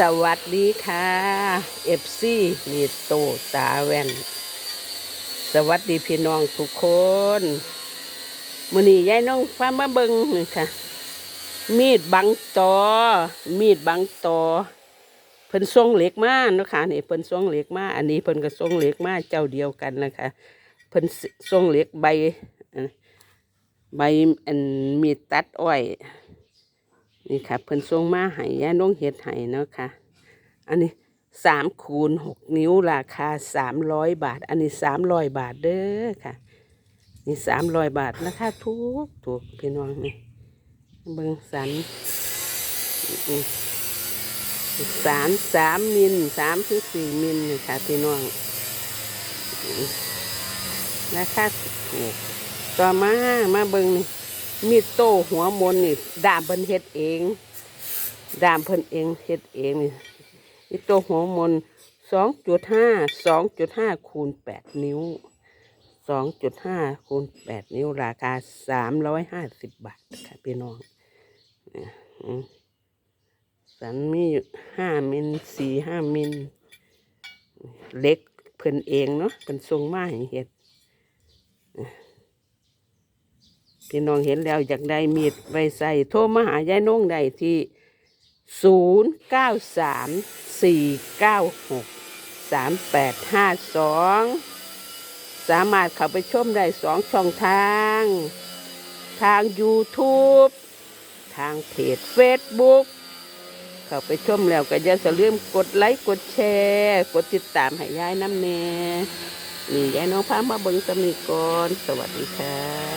สวัสดีค่ะเอฟซีมีโตตาแว่น สวัสดีพี่น้องทุกคนมือนี้ยายน้องฟ้ามาเบิงนี่ค่ะ มีดบังตอ มีดบังตอเพิ่นส่งเหล็กมาเนาะค่ะนี่เพิ่นส่งเหล็กมาอันนี้เพิ่นก็ส่งเหล็กมาเจ้าเดียวกันนะคะเพิ่นส่งเหล็กใบใบอันมีดตัดอ้อย นี่ค่ะเพิ่นส่งมาให้ยาน้องเฮ็ดให้เนาะค่ะ อันนี้สามคูณหกนิ้วราคาสามร้อยบาท อันนี้สามร้อยบาทเด้อค่ะ นี่สามร้อยบาทราคาถูกถูกพี่น้องนี่เบิ่งสันสามสามมิลสามถึงสี่มิลนี่ค่ะพี่น้องราคาถูกต่อมามาเบิ่งนี่ มีดโต้หัวมนนี่ดามเพิ่นเฮ็ดเอง ดามเพิ่นเองเฮ็ดเองนี่มีโต้หัวมนสองจุดห้าสองจุดห้าคูณแปดนิ้วสองจุดห้าคูณแปดนิ้วราคาสามร้อยห้าสิบบาทค่ะพี่น้องเนี่ยอืมสันมีห้ามิลสี่ห้ามิลเล็กเพิ่นเองเนาะเพิ่นทรงมาให้เฮ็ด พี่น้องเห็นแล้วอยากได้มีดไว้ใส่โทรมาหายายน้องได้ที่ศูนย์เก้าสามสี่เก้ามารถเข้าไปชมได้สองช่องทาง ทาง YouTube ทางเพจ Facebook เข้าไปชมแล้วก็อย่าลืมกดไลค์ กดแชร์ กดติดตามให้ยายน้ำเนนี่ยายน้องพามาเบิ่งสมีก่อน สวัสดีค่ะ